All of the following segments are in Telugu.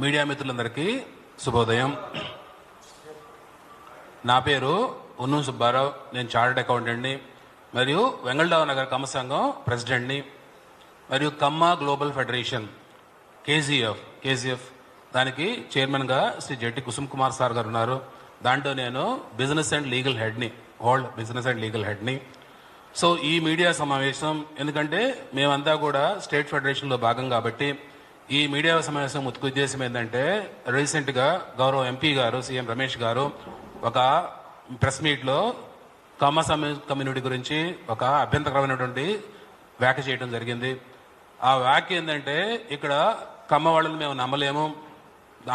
మీడియా మిత్రులందరికీ శుభోదయం. నా పేరు ఉన్ను సుబ్బారావు నేను చార్టెడ్ అకౌంటెంట్ని మరియు వెంగళరావు నగర్ కమ్మ సంఘం ప్రెసిడెంట్ని మరియు Kamma global federation KGF KGF. దానికి చైర్మన్గా శ్రీ జెట్టి కుసుమ్ కుమార్ సార్ గారు ఉన్నారు. దాంట్లో నేను బిజినెస్ అండ్ లీగల్ హెడ్ని హోల్డ్ బిజినెస్ అండ్ లీగల్ హెడ్ని. సో ఈ మీడియా సమావేశం ఎందుకంటే మేమంతా కూడా స్టేట్ ఫెడరేషన్లో భాగం కాబట్టి ఈ మీడియా సమావేశం ముఖ్య ఉద్దేశం ఏంటంటే రీసెంట్గా గౌరవ ఎంపీ గారు సీఎం రమేష్ గారు ఒక ప్రెస్ మీట్లో కమ్మ కమ్యూనిటీ గురించి ఒక అభ్యంతరకరమైనటువంటి వ్యాఖ్య చేయడం జరిగింది. ఆ వ్యాఖ్య ఏంటంటే ఇక్కడ కమ్మ వాళ్ళని మేము నమ్మలేము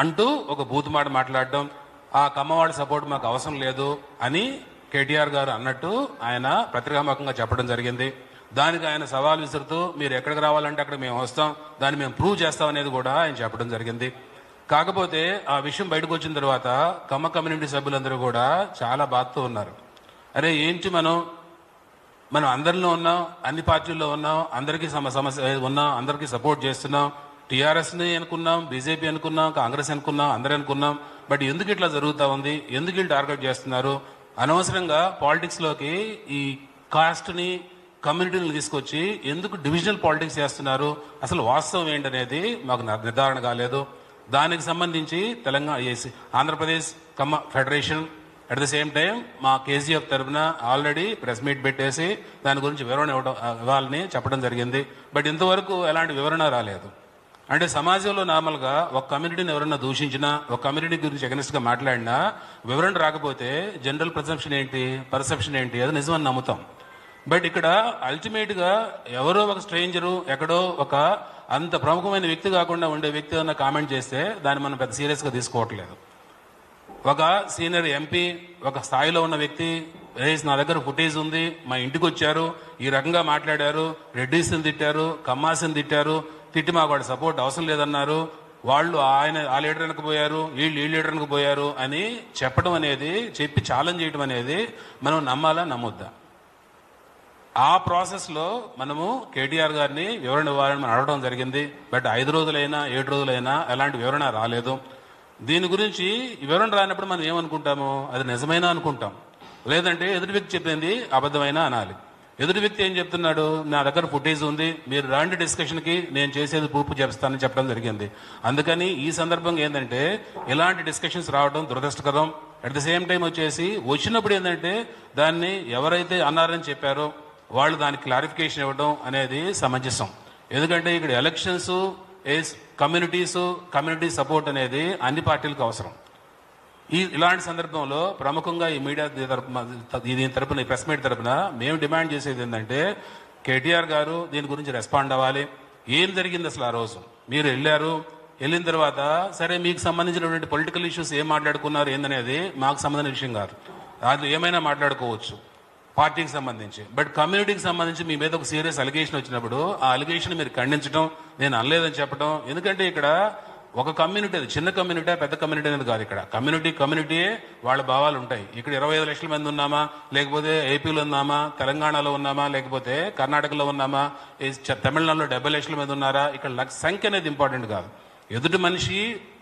అంటూ ఒక బూత్ మాట మాట్లాడడం. ఆ కమ్మవాడి సపోర్ట్ మాకు అవసరం లేదు అని కేటీఆర్ గారు అన్నట్టు ఆయన ప్రతిరామకంగా చెప్పడం జరిగింది. దానికి ఆయన సవాల్ విసురుతూ మీరు ఎక్కడికి రావాలంటే అక్కడ మేము వస్తాం. దాన్ని మేము ప్రూవ్ చేస్తాం అనేది కూడా ఆయన చెప్పడం జరిగింది. కాకపోతే ఆ విషయం బయటకు వచ్చిన తర్వాత కమ్మ కమ్యూనిటీ సభ్యులందరూ కూడా చాలా బాధతో ఉన్నారు. అరే ఏంటి మనం? మనం అందరిలో ఉన్నాం అన్ని పార్టీల్లో ఉన్నాం అందరికీ సమ సమస్య ఉన్నాం అందరికీ సపోర్ట్ చేస్తున్నాం. టీఆర్ఎస్ని అనుకున్నాం బీజేపీ అనుకున్నాం కాంగ్రెస్ అనుకున్నాం అందరూ అనుకున్నాం. బట్ ఎందుకు ఇట్లా జరుగుతూ ఉంది? ఎందుకు వీళ్ళు టార్గెట్ చేస్తున్నారు? అనవసరంగా పాలిటిక్స్లోకి ఈ కాస్ట్ని కమ్యూనిటీని తీసుకొచ్చి ఎందుకు డివిజనల్ పాలిటిక్స్ చేస్తున్నారు? అసలు వాస్తవం ఏంటనేది మాకు నిర్ధారణ కాలేదు. దానికి సంబంధించి Telangana AC- Andhra Pradesh Kamma federation at the same time మా కేసీఎఫ్ తరఫున ఆల్రెడీ ప్రెస్ మీట్ పెట్టేసి దాని గురించి వివరణ ఇవ్వడం ఇవ్వాలని చెప్పడం జరిగింది. బట్ ఇంతవరకు ఎలాంటి వివరణ రాలేదు. అంటే సమాజంలో నార్మల్గా ఒక కమ్యూనిటీని ఎవరైనా దూషించినా ఒక కమ్యూనిటీ గురించి అగెనిస్ట్గా మాట్లాడినా వివరణ రాకపోతే జనరల్ ప్రసెప్షన్ ఏంటి పర్సెప్షన్ ఏంటి అది నిజమని నమ్ముతాం. బట్ ఇక్కడ అల్టిమేట్గా ఎవరో ఒక స్ట్రేంజరు ఎక్కడో ఒక అంత ప్రముఖమైన వ్యక్తి కాకుండా ఉండే వ్యక్తి ఏదైనా కామెంట్ చేస్తే దాన్ని మనం పెద్ద సీరియస్గా తీసుకోవట్లేదు. ఒక సీనియర్ ఎంపీ ఒక స్థాయిలో ఉన్న వ్యక్తి రేస్ నా దగ్గర ఫుటేజ్ ఉంది మా ఇంటికి వచ్చారు ఈ రకంగా మాట్లాడారు రెడ్డిస్ని తిట్టారు కమ్మాసిని తిట్టారు తిట్టి మాకు వాడి సపోర్ట్ అవసరం లేదన్నారు వాళ్ళు ఆయన ఆ లీడర్ వెనక పోయారు వీళ్ళు ఈ లీడర్ వెనక పోయారు అని చెప్పడం అనేది చెప్పి ఛాలెంజ్ చేయడం అనేది మనం నమ్మాలా నమ్మొద్దా? ఆ ప్రాసెస్లో మనము కేటీఆర్ గారిని వివరణ ఇవ్వాలని మనం అడగడం జరిగింది. బట్ ఐదు రోజులైనా ఏడు రోజులైనా ఎలాంటి వివరణ రాలేదు. దీని గురించి వివరణ రానప్పుడు మనం ఏమనుకుంటాము? అది నిజమైనా అనుకుంటాం. లేదంటే ఎదుటి వ్యక్తి చెప్పింది అబద్ధమైనా అనాలి. ఎదుటి వ్యక్తి ఏం చెప్తున్నాడు? నా దగ్గర ఫుటేజ్ ఉంది. మీరు రాండి డిస్కషన్కి నేను చేసేది ప్రూఫ్ చేస్తానని చెప్పడం జరిగింది. అందుకని ఈ సందర్భంగా ఏంటంటే ఇలాంటి డిస్కషన్స్ రావడం దురదృష్టకరం. అట్ ద సేమ్ టైం వచ్చేసి వచ్చినప్పుడు ఏంటంటే దాన్ని ఎవరైతే అన్నారని చెప్పారో వాళ్ళు దానికి క్లారిఫికేషన్ ఇవ్వడం అనేది సమంజసం. ఎందుకంటే ఇక్కడ ఎలక్షన్స్ కమ్యూనిటీస్ కమ్యూనిటీ సపోర్ట్ అనేది అన్ని పార్టీలకు అవసరం. ఈ ఇలాంటి సందర్భంలో ప్రముఖంగా ఈ మీడియా తరపున దీని తరపున ఈ ప్రెస్ మీట్ తరపున మేము డిమాండ్ చేసేది ఏంటంటే కేటీఆర్ గారు దీని గురించి రెస్పాండ్ అవ్వాలి. ఏం జరిగింది అసలు ఆ రోజు? మీరు వెళ్ళారు వెళ్ళిన తర్వాత సరే మీకు సంబంధించినటువంటి పొలిటికల్ ఇష్యూస్ ఏం మాట్లాడుకున్నారు ఏందనేది మాకు సంబంధించిన విషయం కాదు. దాంట్లో ఏమైనా మాట్లాడుకోవచ్చు. పార్టీకి సంబంధించి. బట్ కమ్యూనిటీకి సంబంధించి మీ మీద ఒక సీరియస్ అలిగేషన్ వచ్చినప్పుడు ఆ అలిగేషన్ మీరు ఖండించడం నేను అనలేదని చెప్పడం ఎందుకంటే ఇక్కడ ఒక కమ్యూనిటీ అది చిన్న కమ్యూనిటీ పెద్ద కమ్యూనిటీ అనేది కాదు ఇక్కడ. కమ్యూనిటీ కమ్యూనిటీయే వాళ్ళ భావాలు ఉంటాయి. ఇక్కడ ఇరవై ఐదు లక్షల మంది ఉన్నామా? లేకపోతే ఏపీలో ఉన్నామా? తెలంగాణలో ఉన్నామా? లేకపోతే కర్ణాటకలో ఉన్నామా? తమిళనాడులో డెబ్బై లక్షల మంది ఉన్నారా? ఇక్కడ సంఖ్య అనేది ఇంపార్టెంట్ కాదు. ఎదుటి మనిషి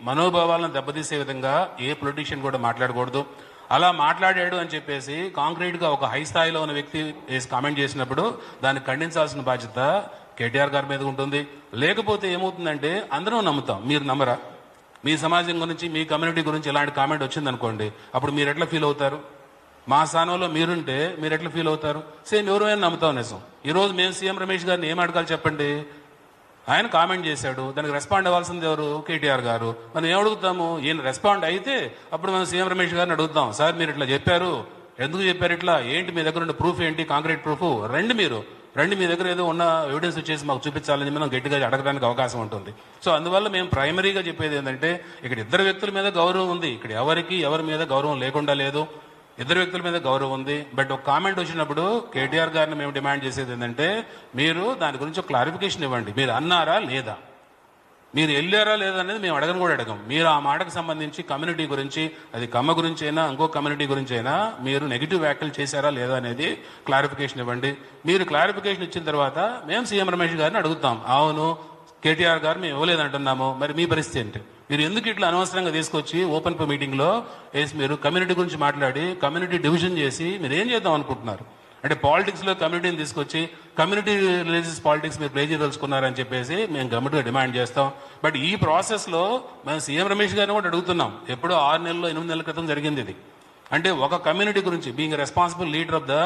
మనోభావాలను దెబ్బతీసే విధంగా ఏ పొలిటీషియన్ కూడా మాట్లాడకూడదు. అలా మాట్లాడాడు అని చెప్పేసి కాంక్రీట్గా ఒక హై స్థాయిలో ఉన్న వ్యక్తి వేసి కామెంట్ చేసినప్పుడు దాన్ని ఖండించాల్సిన బాధ్యత కేటీఆర్ గారి మీద ఉంటుంది. లేకపోతే ఏమవుతుందంటే అందరం నమ్ముతాం. మీరు నమ్మరా? మీ సమాజం గురించి మీ కమ్యూనిటీ గురించి ఇలాంటి కామెంట్ వచ్చిందనుకోండి అప్పుడు మీరు ఎట్లా ఫీల్ అవుతారు? మా స్థానంలో మీరుంటే మీరు ఎట్లా ఫీల్ అవుతారు? సేమ్ ఎవరైనా నమ్ముతాం నిజం. ఈరోజు మేము సీఎం రమేష్ గారిని ఏం అడగాలి చెప్పండి? ఆయన కామెంట్ చేశాడు దానికి రెస్పాండ్ అవ్వాల్సింది ఎవరు? కేటీఆర్ గారు. మనం ఏం అడుగుతాము? ఈయన రెస్పాండ్ అయితే అప్పుడు మనం సీఎం రమేష్ గారిని అడుగుతాం. సార్ మీరు ఇట్లా చెప్పారు. ఎందుకు చెప్పారు ఇట్లా? ఏంటి మీ దగ్గర ఉన్న ప్రూఫ్ ఏంటి? కాంక్రీట్ ప్రూఫ్ రండి మీరు. రండి మీ దగ్గర ఏదో ఉన్న ఎవిడెన్స్ వచ్చేసి మాకు చూపించాలని మనం గట్టిగా అడగడానికి అవకాశం ఉంటుంది. సో అందువల్ల మేము ప్రైమరీగా చెప్పేది ఏంటంటే ఇక్కడ ఇద్దరు వ్యక్తుల మీద గౌరవం ఉంది. ఇక్కడ ఎవరికి ఎవరి మీద గౌరవం లేకుండా లేదు. ఇద్దరు వ్యక్తుల మీద గౌరవం ఉంది. బట్ ఒక కామెంట్ వచ్చినప్పుడు కేటీఆర్ గారిని మేము డిమాండ్ చేసేది ఏంటంటే మీరు దాని గురించి ఒక క్లారిఫికేషన్ ఇవ్వండి. మీరు అన్నారా లేదా? మీరు వెళ్ళారా లేదా అనేది మేము అడగను కూడా అడగం. మీరు ఆ మాటకు సంబంధించి కమ్యూనిటీ గురించి అది కమ్మ గురించి అయినా ఇంకో కమ్యూనిటీ గురించి అయినా మీరు నెగిటివ్ వ్యాఖ్యలు చేశారా లేదా అనేది క్లారిఫికేషన్ ఇవ్వండి. మీరు క్లారిఫికేషన్ ఇచ్చిన తర్వాత మేము సీఎం రమేష్ గారిని అడుగుతాం. అవును కేటీఆర్ గారు మేము ఇవ్వలేదంటున్నాము. మరి మీ పరిస్థితి ఏంటి? మీరు ఎందుకు ఇట్లా అనవసరంగా తీసుకొచ్చి ఓపెన్ మీటింగ్ మీటింగ్లో వేసి మీరు కమ్యూనిటీ గురించి మాట్లాడి కమ్యూనిటీ డివిజన్ చేసి మీరు ఏం చేద్దాం అనుకుంటున్నారు? అంటే పాలిటిక్స్లో కమ్యూనిటీని తీసుకొచ్చి కమ్యూనిటీ రిలీజియస్ పాలిటిక్స్ మీరు ప్లే చేయదలుచుకున్నారని చెప్పేసి మేము గవర్నమెంట్గా డిమాండ్ చేస్తాం. బట్ ఈ ప్రాసెస్లో మేము సీఎం రమేష్ గారిని కూడా అడుగుతున్నాం. ఎప్పుడో ఆరు నెలల్లో ఎనిమిది నెలల క్రితం జరిగింది ఇది. అంటే ఒక కమ్యూనిటీ గురించి being responsible leader of the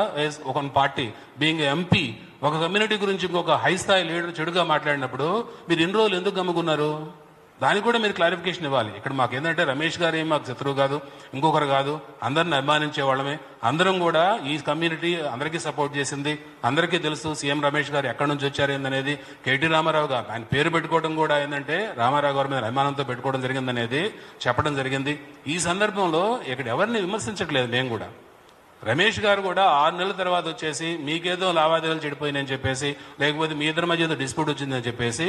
ఒక పార్టీ బీయింగ్ ఎంపీ ఒక కమ్యూనిటీ గురించి ఇంకొక హై స్థాయి లీడర్ చెడుగా మాట్లాడినప్పుడు మీరు ఎన్ని రోజులు ఎందుకు గమ్ముకున్నారు? దానికి కూడా మీరు క్లారిఫికేషన్ ఇవ్వాలి. ఇక్కడ మాకు ఏంటంటే రమేష్ గారు ఏం మాకు శత్రువు కాదు ఇంకొకరు కాదు అందరిని అభిమానించే వాళ్ళమే. అందరం కూడా ఈ కమ్యూనిటీ అందరికీ సపోర్ట్ చేసింది. అందరికీ తెలుసు సీఎం రమేష్ గారు ఎక్కడి నుంచి వచ్చారు ఏందనేది. కేటీ రామారావు గారు ఆయన పేరు పెట్టుకోవడం కూడా ఏంటంటే రామారావు గారి మీద అభిమానంతో పెట్టుకోవడం జరిగిందనేది చెప్పడం జరిగింది. ఈ సందర్భంలో ఇక్కడ ఎవరిని విమర్శించట్లేదు మేము కూడా. రమేష్ గారు కూడా ఆరు నెలల తర్వాత వచ్చేసి మీకేదో లావాదేవీలు చెడిపోయినాయని చెప్పేసి లేకపోతే మీ ఇద్దరి మధ్య ఏదో డిస్ప్యూట్ వచ్చిందని చెప్పేసి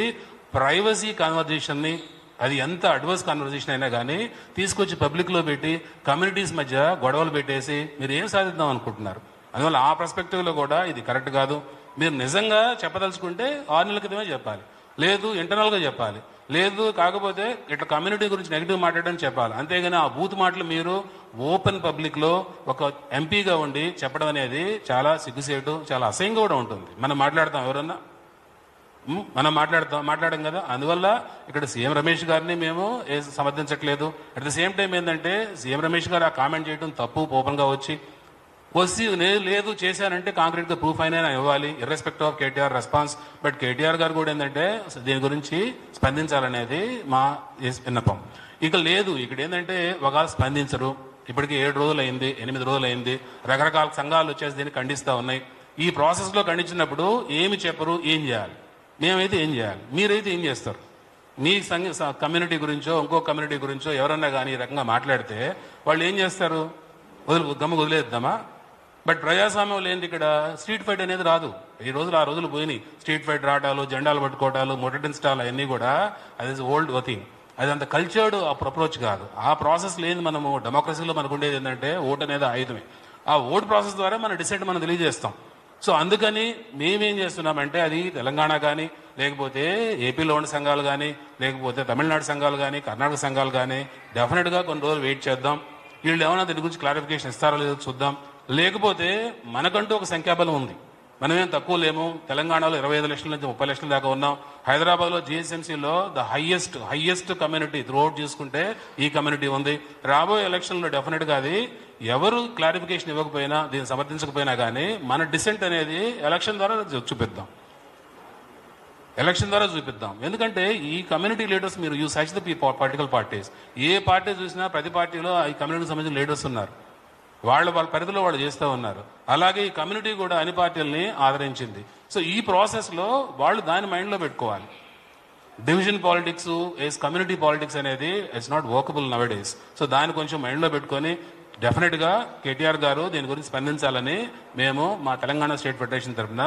ప్రైవసీ కాన్వర్జేషన్ని అది ఎంత అడ్వాన్స్ కాన్వర్జేషన్ అయినా కానీ తీసుకొచ్చి పబ్లిక్లో పెట్టి కమ్యూనిటీస్ మధ్య గొడవలు పెట్టేసి మీరు ఏం సాధిద్దాం అనుకుంటున్నారు? అందువల్ల ఆ పర్స్పెక్టివ్లో కూడా ఇది కరెక్ట్ కాదు. మీరు నిజంగా చెప్పదలుచుకుంటే ఆరు నెలల క్రితమే చెప్పాలి. లేదు ఇంటర్నల్గా చెప్పాలి. లేదు కాకపోతే ఇట్లా కమ్యూనిటీ గురించి నెగిటివ్ మాట్లాడడం చెప్పాలి. అంతేగాని ఆ బూత్ మాటలు మీరు ఓపెన్ పబ్లిక్లో ఒక ఎంపీగా ఉండి చెప్పడం అనేది చాలా సిగ్గుసేటు చాలా అసహ్యంగా కూడా ఉంటుంది. మనం మాట్లాడతాం ఎవరన్నా? మనం మాట్లాడతాం మాట్లాడడం కదా. అందువల్ల ఇక్కడ సీఎం రమేష్ గారిని మేము సమర్థించట్లేదు. అట్ ద సేమ్ టైం ఏంటంటే సీఎం రమేష్ గారు ఆ కామెంట్ చేయడం తప్పు ఓపెన్గా వచ్చి వచ్చి నేను లేదు చేశానంటే కాంక్రీట్గా ప్రూఫ్ అయినా ఇవ్వాలి. Irrespective of KTR response but KTR గారు కూడా ఏంటంటే దీని గురించి స్పందించాలనేది మా విన్నపం. ఇక లేదు ఇక్కడ ఏంటంటే ఒకవేళ స్పందించరు. ఇప్పటికి ఏడు రోజులు అయింది ఎనిమిది రోజులు అయింది రకరకాల సంఘాలు వచ్చేసి దీన్ని ఖండిస్తా ఉన్నాయి. ఈ ప్రాసెస్లో ఖండించినప్పుడు ఏమి చెప్పరు? ఏం చేయాలి? మేమైతే ఏం చేయాలి? మీరైతే ఏం చేస్తారు? మీ సంఘ స- కమ్యూనిటీ గురించో ఇంకో కమ్యూనిటీ గురించో ఎవరన్నా కానీ ఈ రకంగా మాట్లాడితే వాళ్ళు ఏం చేస్తారు? వదిలి గమ్మ వదిలేద్దామా? బట్ ప్రజాస్వామ్యం లేనిది ఇక్కడ స్ట్రీట్ ఫైట్ అనేది రాదు. ఈ రోజులు ఆ రోజులు పోయినాయి. స్ట్రీట్ ఫైట్ రావటాలు జెండాలు పట్టుకోవటాలు మొటటిన్ స్టాల్ అవన్నీ కూడా అది ఓల్డ్ థింగ్ అది అంత కల్చర్డ్ అప్రోచ్ కాదు. ఆ ప్రాసెస్ లేని మనము డెమోక్రసీలో మనకు ఉండేది ఏంటంటే ఓట్ అనేది ఆయుధమే. ఆ ఓట్ ప్రాసెస్ ద్వారా మన డిసైడ్ మనం తెలియజేస్తాం. సో అందుకని మేమేం చేస్తున్నామంటే అది తెలంగాణ కానీ లేకపోతే ఏపీలో ఉన్న సంఘాలు కానీ లేకపోతే తమిళనాడు సంఘాలు కానీ కర్ణాటక సంఘాలు కానీ డెఫినెట్గా కొన్ని రోజులు వెయిట్ చేద్దాం. వీళ్ళు ఏమైనా దీని గురించి క్లారిఫికేషన్ ఇస్తారో లేదో చూద్దాం. లేకపోతే మనకంటూ ఒక సంఖ్యాబలం ఉంది. మనమేం తక్కువ లేము. తెలంగాణలో ఇరవై ఐదు లక్షల నుంచి ముప్పై లక్షల దాకా ఉన్నాం. హైదరాబాద్లో జిహెచ్ఎంసీలో the highest highest community throughout చూసుకుంటే ఈ కమ్యూనిటీ ఉంది. రాబోయే ఎలక్షన్లో డెఫినెట్గా డెఫినెట్ అది ఎవరు క్లారిఫికేషన్ ఇవ్వకపోయినా దీన్ని సమర్థించకపోయినా కానీ మన డిసెంట్ అనేది ఎలక్షన్ ద్వారా చూపిద్దాం. ఎలక్షన్ ద్వారా చూపిద్దాం. ఎందుకంటే ఈ కమ్యూనిటీ లీడర్స్ మీరు you such the political parties. A party చూసినా ప్రతి పార్టీలో ఈ కమ్యూనిటీకి సంబంధించిన లీడర్స్ ఉన్నారు. వాళ్ళు వాళ్ళ పరిధిలో వాళ్ళు చేస్తూ ఉన్నారు. అలాగే ఈ కమ్యూనిటీ కూడా అన్ని పార్టీలని ఆదరించింది. సో ఈ ప్రాసెస్లో వాళ్ళు దాని మైండ్లో పెట్టుకోవాలి. Division politics as community politics అనేది it's not workable nowadays so దాన్ని కొంచెం మైండ్లో పెట్టుకొని డెఫినెట్గా కేటీఆర్ గారు దీని గురించి స్పందించాలని మేము మా తెలంగాణ స్టేట్ ఫెడరేషన్ తరఫున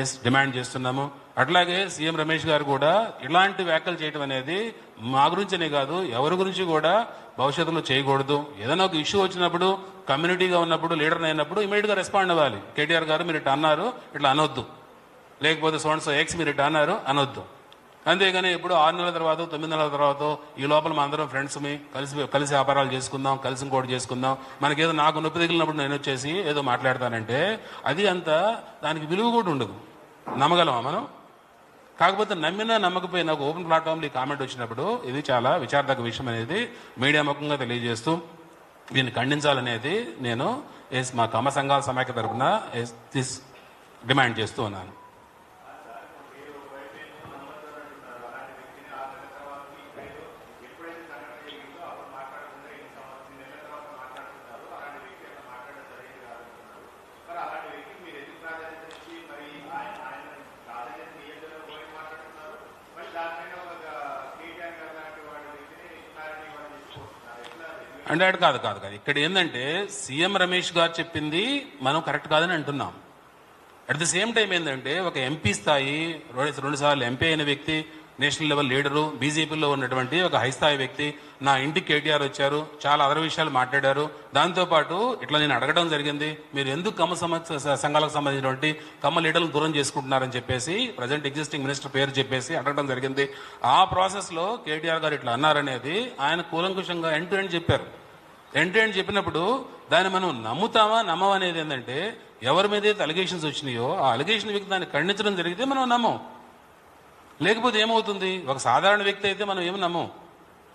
ఎస్ డిమాండ్ చేస్తున్నాము. అట్లాగే సీఎం రమేష్ గారు కూడా ఇలాంటి వ్యాఖ్యలు చేయడం అనేది మా గురించనే కాదు ఎవరి గురించి కూడా భవిష్యత్తులో చేయకూడదు. ఏదైనా ఒక ఇష్యూ వచ్చినప్పుడు కమ్యూనిటీగా ఉన్నప్పుడు లీడర్ అయినప్పుడు ఇమీడియట్గా రెస్పాండ్ అవ్వాలి. కేటీఆర్ గారు మీరు ఇట్లా అన్నారు ఇట్లా అనొద్దు. లేకపోతే సోన్స్ ఎక్స్ మీరు ఇట్లా అన్నారు అనొద్దు. అంతేగాని ఇప్పుడు ఆరు నెలల తర్వాత తొమ్మిది నెలల తర్వాత ఈ లోపల మా అందరం ఫ్రెండ్స్ మీ కలిసి కలిసి వ్యాపారాలు చేసుకుందాం కలిసి ఇంకోటి చేసుకుందాం. మనకేదో నాకు నొప్పి తగిలినప్పుడు నేను వచ్చేసి ఏదో మాట్లాడతానంటే అది అంత దానికి విలువ కూడా ఉండదు. నమ్మగలమా మనం? కాకపోతే నమ్మినా నమ్మకపోయినా ఒక ఓపెన్ ప్లాట్ఫామ్లో ఈ కామెంట్ వచ్చినప్పుడు ఇది చాలా విచారదగ్గ విషయం అనేది మీడియా ముఖంగా తెలియజేస్తూ దీన్ని ఖండించాలనేది నేను ఎస్ మా కమ సంఘాల సమాఖ్య తరఫున ఎస్ దిస్ డిమాండ్ చేస్తూ ఉన్నాను. అంటే కాదు కాదు కాదు. ఇక్కడ ఏంటంటే సీఎం రమేష్ గారు చెప్పింది మనం కరెక్ట్ కాదని అంటున్నాం. అట్ ద సేమ్ టైం ఏంటంటే ఒక ఎంపీ స్థాయి రెండు సార్లు ఎంపీ అయిన వ్యక్తి నేషనల్ లెవెల్ లీడరు బీజేపీలో ఉన్నటువంటి ఒక హైస్థాయి వ్యక్తి నా ఇంటికి కేటీఆర్ వచ్చారు చాలా అదర్ విషయాలు మాట్లాడారు. దాంతోపాటు ఇట్లా నేను అడగడం జరిగింది మీరు ఎందుకు కమ్మ సమస్య సంఘాలకు సంబంధించినటువంటి కమ్మ లీడర్లను దూరం చేసుకుంటున్నారని చెప్పేసి ప్రజెంట్ ఎగ్జిస్టింగ్ మినిస్టర్ పేరు చెప్పేసి అడగడం జరిగింది. ఆ ప్రాసెస్లో కేటీఆర్ గారు ఇట్లా అన్నారనేది ఆయన కూలంకుషంగా ఎండ్ టు ఎండ్ చెప్పారు. ఎండ్ టు ఎండ్ చెప్పినప్పుడు దాన్ని మనం నమ్ముతామా నమ్మం అనేది ఏంటంటే ఎవరి మీద అయితే అలిగేషన్స్ వచ్చినాయో ఆ అలిగేషన్ వ్యక్తి దాన్ని ఖండించడం జరిగితే మనం నమ్మం. లేకపోతే ఏమవుతుంది? ఒక సాధారణ వ్యక్తి అయితే మనం ఏమి నమ్మం.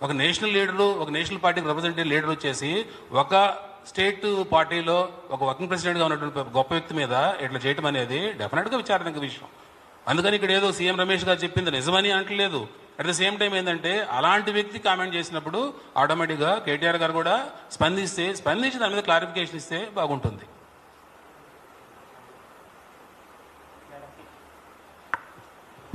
ఒక నేషనల్ లీడరు ఒక నేషనల్ పార్టీకి రిప్రజెంటేటివ్ లీడర్ వచ్చేసి ఒక స్టేట్ పార్టీలో ఒక వర్కింగ్ ప్రెసిడెంట్గా ఉన్నటువంటి గొప్ప వ్యక్తి మీద ఇట్లా చేయటం అనేది డెఫినెట్గా విచారణకు విషయం. అందుకని ఇక్కడ ఏదో సీఎం రమేష్ గారు చెప్పింది నిజమని అంటలేదు. అట్ ద సేమ్ టైం ఏంటంటే అలాంటి వ్యక్తి కామెంట్ చేసినప్పుడు ఆటోమేటిక్గా కేటీఆర్ గారు కూడా స్పందిస్తే స్పందించి దాని మీద క్లారిఫికేషన్ ఇస్తే బాగుంటుంది.